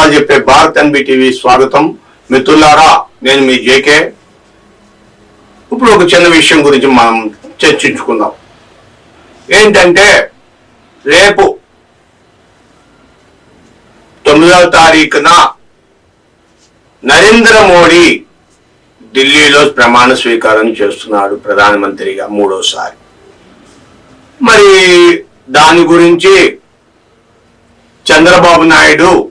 నిజాలు చెప్పే Bharat NB TV స్వాగతం. మిత్రులారా నేను మీ జేకే. ఇప్పుడు ఒక చిన్న విషయం గురించి మనం చర్చించుకుందాం. ఏంటంటే రేపు తొమ్మిదవ తారీఖున నరేంద్ర మోడీ ఢిల్లీలో ప్రమాణ స్వీకారం చేస్తున్నాడు ప్రధానమంత్రిగా మూడోసారి. మరి దాని గురించి చంద్రబాబు నాయుడు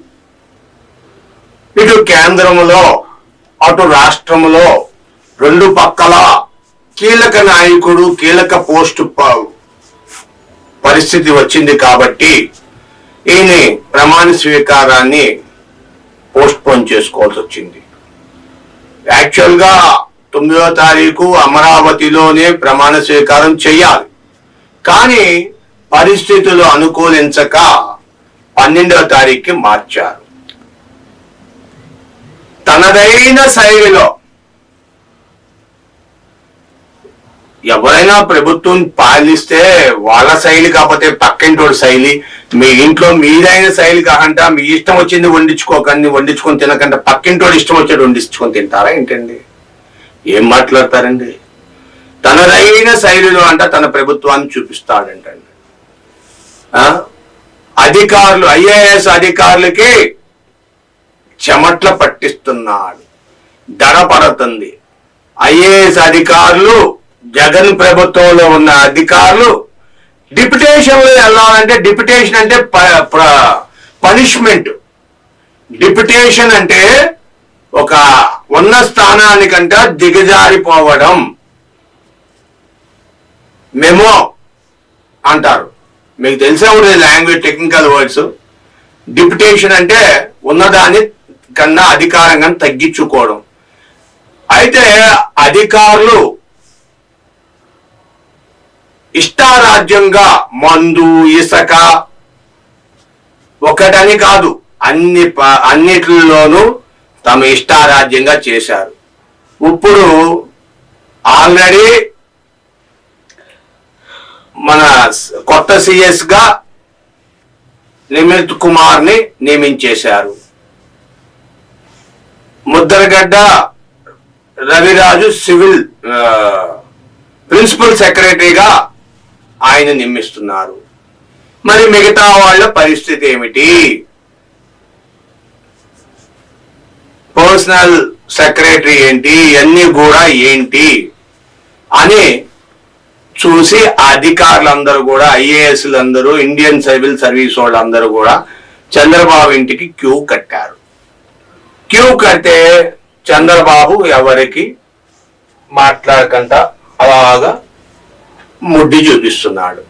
ఇటు కేంద్రములో అటు రాష్ట్రములో రెండు పక్కల కీలక నాయకుడు కీలక పోస్టు పరిస్థితి వచ్చింది కాబట్టి ఈయన ప్రమాణ స్వీకారాన్ని పోస్ట్ పోన్ చేసుకోవాల్సి వచ్చింది. యాక్చువల్గా తొమ్మిదో తొమ్మిదవ తారీఖు అమరావతిలోనే ప్రమాణ స్వీకారం చేయాలి. కానీ పరిస్థితులు అనుకూలించక పన్నెండవ తారీఖుకి మార్చారు. తనదైన శైలిలో. ఎవరైనా ప్రభుత్వం పాలిస్తే వాళ్ళ శైలి కాకపోతే పక్కింటోడి శైలి మీ ఇంట్లో మీదైన శైలి కాకుండా మీ ఇష్టం వచ్చింది వండించుకోకండి వండించుకొని తినకుండా పక్కింటోడు ఇష్టం వచ్చేది వండించుకొని తింటారా ఏంటండి? ఏం మాట్లాడతారండి? తనదైన శైలిలో అంట తన ప్రభుత్వాన్ని చూపిస్తాడంటండి. అధికారులు ఐఏఎస్ అధికారులకి చెమట్ల పట్టిస్తున్నాడు. పడుతుంది. ఐఏఎస్ అధికారులు జగన్ ప్రభుత్వంలో ఉన్న అధికారులు డిప్యుటేషన్లో వెళ్ళాలంటే డిప్యుటేషన్ అంటే పనిష్మెంట్. డిప్యుటేషన్ అంటే ఒక ఉన్న స్థానానికంట దిగజారిపోవడం. మెమో అంటారు. మీకు తెలిసే ఉంటుంది లాంగ్వేజ్ టెక్నికల్ వర్డ్స్. డిప్యుటేషన్ అంటే ఉన్నదాన్ని కన్నా అధికారంగా తగ్గించుకోవడం. అయితే అధికారులు ఇష్టారాజ్యంగా మందు ఇసక ఒకటని కాదు అన్ని ప- అన్నిటిలోనూ తమ ఇష్టారాజ్యంగా చేశారు. ఇప్పుడు ఆల్రెడీ మన కొత్త సిఎస్గా నిమిత్ కుమార్ని నియమించేశారు. ముద్దరగడ్డ రవిరాజు సివిల్ ప్రిన్సిపల్ సెక్రటరీగా ఆయన నియమిస్తున్నారు. మరి మిగతా వాళ్ళ పరిస్థితి ఏమిటి? పర్సనల్ సెక్రటరీ ఏంటి? ఇవన్నీ కూడా ఏంటి? అని చూసి అధికారులందరూ కూడా ఐఏఎస్లు అందరూ ఇండియన్ సివిల్ సర్వీస్ వాళ్ళందరూ కూడా చంద్రబాబు ఇంటికి క్యూ కట్టారు. క్యూ కంటే చంద్రబాబు ఎవరికి మాట్లాడకుండా అలాగా ముడ్డి చూపిస్తున్నాడు.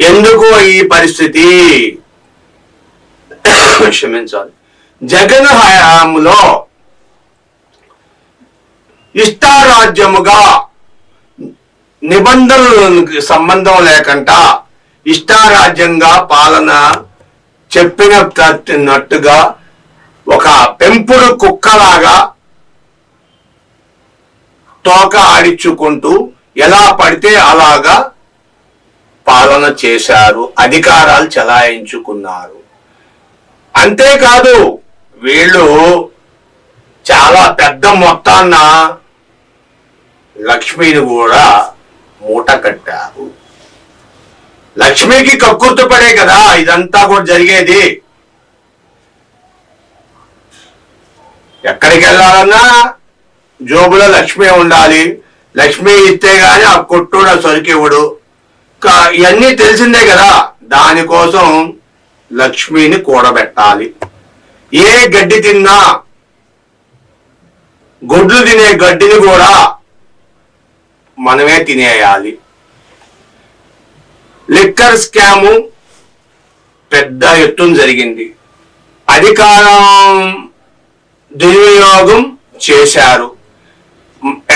ఎందుకు ఈ పరిస్థితి? క్షమించాలి. జగన్ హయాంలో ఇష్టారాజ్యముగా నిబంధనలకు సంబంధం లేకుండా ఇష్టారాజ్యంగా పాలన చెప్పినట్టుగా ఒక పెంపుడు కుక్కలాగా తోక ఆడించుకుంటూ ఎలా పడితే అలాగా పాలన చేశారు అధికారాలు చలాయించుకున్నారు. అంతేకాదు వీళ్ళు చాలా పెద్ద మొత్తాన్న లక్ష్మిని కూడా మూట కట్టారు. లక్ష్మికి కక్కుర్తి పడే కదా ఇదంతా కూడా జరిగేది. ఎక్కడికి వెళ్ళాలన్నా జోబులో లక్ష్మి ఉండాలి. లక్ష్మి ఇస్తే గాని ఆ కొట్టుడు సరికివ్వడు ఇవన్నీ తెలిసిందే కదా. దానికోసం లక్ష్మిని కూడబెట్టాలి. ఏ గడ్డి తిన్నా గొడ్లు తినే గడ్డిని కూడా మనమే తినేయాలి. లిక్కర్ స్కాము పెద్ద ఎత్తున జరిగింది. అధికారం దుర్వినియోగం చేశారు.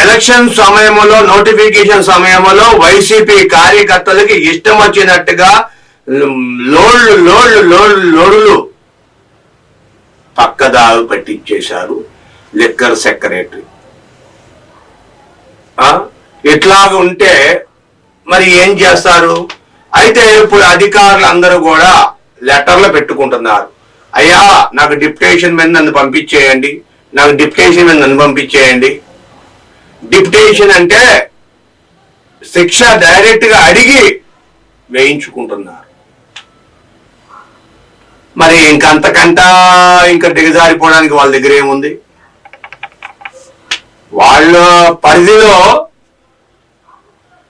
ఎలక్షన్ సమయంలో నోటిఫికేషన్ సమయంలో వైసీపీ కార్యకర్తలకి ఇష్టం వచ్చినట్టుగా లోళ్ళు లోళ్ళు లోళ్ళు లోడులు పక్కదారు పట్టించేశారు లిక్కర్ సెక్రటరీ. ఇట్లాగ ఉంటే మరి ఏం చేస్తారు? అయితే ఇప్పుడు అధికారులు అందరూ కూడా లెటర్లు పెట్టుకుంటున్నారు. అయ్యా నాకు డిప్యుటేషన్ మీద నన్ను పంపించేయండి. నాకు డిప్యుటేషన్ మీద నన్ను పంపించేయండి. డిప్యుటేషన్ అంటే శిక్ష డైరెక్ట్గా అడిగి వేయించుకుంటున్నారు. మరి ఇంకంతకంట ఇంకా దిగజారిపోవడానికి వాళ్ళ దగ్గర ఏముంది? వాళ్ళ పరిధిలో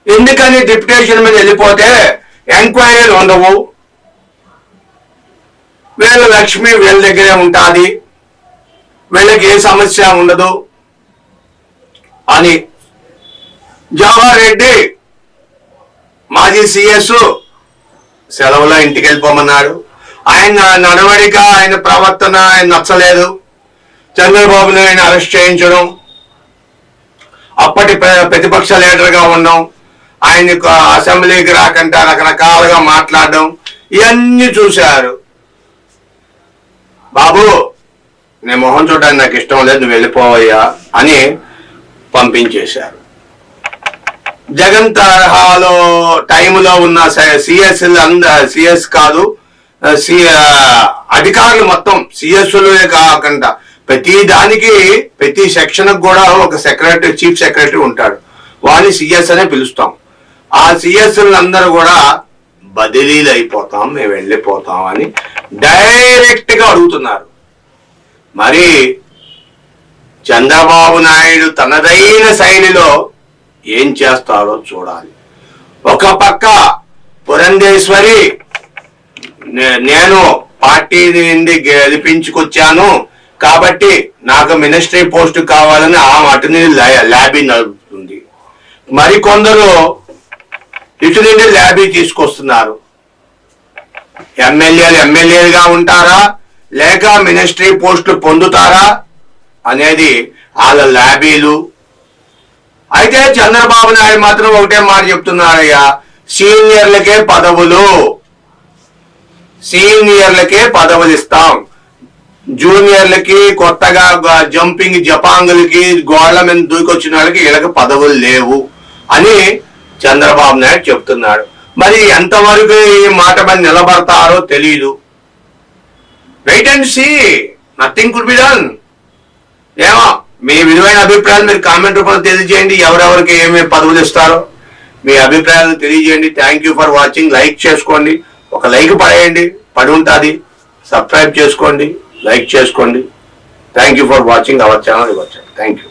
ఎందుకని డిప్యుటేషన్ మీద వెళ్ళిపోతే ఎంక్వైరీలు ఉండవు? వీళ్ళ లక్ష్మి వీళ్ళ దగ్గరే ఉంటుంది వీళ్ళకి ఏ సమస్య ఉండదు అని జవహర్ రెడ్డి మాజీ సిఎస్ సెలవులో ఇంటికి వెళ్ళిపోమన్నాడు ఆయన నడవడిక ఆయన ప్రవర్తన ఆయన నచ్చలేదు. చంద్రబాబును ఆయన అరెస్ట్ చేయించడం. అప్పటి ప్రతిపక్ష లీడర్గా ఉండడం ఆయనకు అసెంబ్లీకి రాకుండా రకరకాలుగా మాట్లాడడం. ఇవన్నీ చూశారు. బాబు నేను మొహం చూడడానికి నాకు ఇష్టం లేదు నువ్వు వెళ్ళిపోవయ్యా అని పంపించేశారు. జగన్ తరహాలో టైంలో ఉన్న సిఎస్ అంద సిఎస్ కాదు సి అధికారులు మొత్తం సిఎస్లే కాకుండా ప్రతి దానికి ప్రతి సెక్షన్కి కూడా ఒక సెక్రటరీ చీఫ్ సెక్రటరీ ఉంటాడు. వాడిని సిఎస్ అనే పిలుస్తాం. ఆ సిఎస్ అందరూ కూడా బదిలీలు అయిపోతాం మేము వెళ్ళిపోతాం అని డైరెక్ట్గా అడుగుతున్నారు. మరి చంద్రబాబు నాయుడు తనదైన శైలిలో ఏం చేస్తాడో చూడాలి. ఒక పక్క పురంధేశ్వరి నే- నేను పార్టీ నుండి గెలిపించుకొచ్చాను కాబట్టి నాకు మినిస్ట్రీ పోస్ట్ కావాలని ఆ అటుని ల్యాబీ నడుపుతుంది. మరికొందరు ఇటు నుండి ల్యాబీ తీసుకొస్తున్నారు. ఎమ్మెల్యేలు ఎమ్మెల్యేలుగా ఉంటారా? లేక మినిస్ట్రీ పోస్టులు పొందుతారా? అనేది వాళ్ళ ల్యాబీలు. అయితే చంద్రబాబు నాయుడు మాత్రం ఒకటే మాట చెప్తున్నారయ్యా. సీనియర్లకే పదవులు. సీనియర్లకే పదవులు ఇస్తాం. జూనియర్లకి కొత్తగా జంపింగ్ జపాంగులకి గోళ్ళ మీద దూకొచ్చిన వాళ్ళకి వీళ్ళకి పదవులు లేవు. అని చంద్రబాబు నాయుడు చెప్తున్నాడు. మరి ఎంతవరకు ఈ మాట మీద నిలబడతారో తెలియదు wait and see nothing could be done ఏమో మీ విలువైన అభిప్రాయాలు మీరు కామెంట్ రూపంలో తెలియజేయండి. ఎవరెవరికి ఏమేమి పదవులు ఇస్తారో మీ అభిప్రాయాలు తెలియజేయండి. Thank you for watching like చేసుకోండి. ఒక లైక్ పడేయండి. పడి ఉంటుంది. సబ్స్క్రైబ్ చేసుకోండి. లైక్ చేసుకోండి. Thank you for watching our channel ఇవ్వచ్చు థ్యాంక్ యూ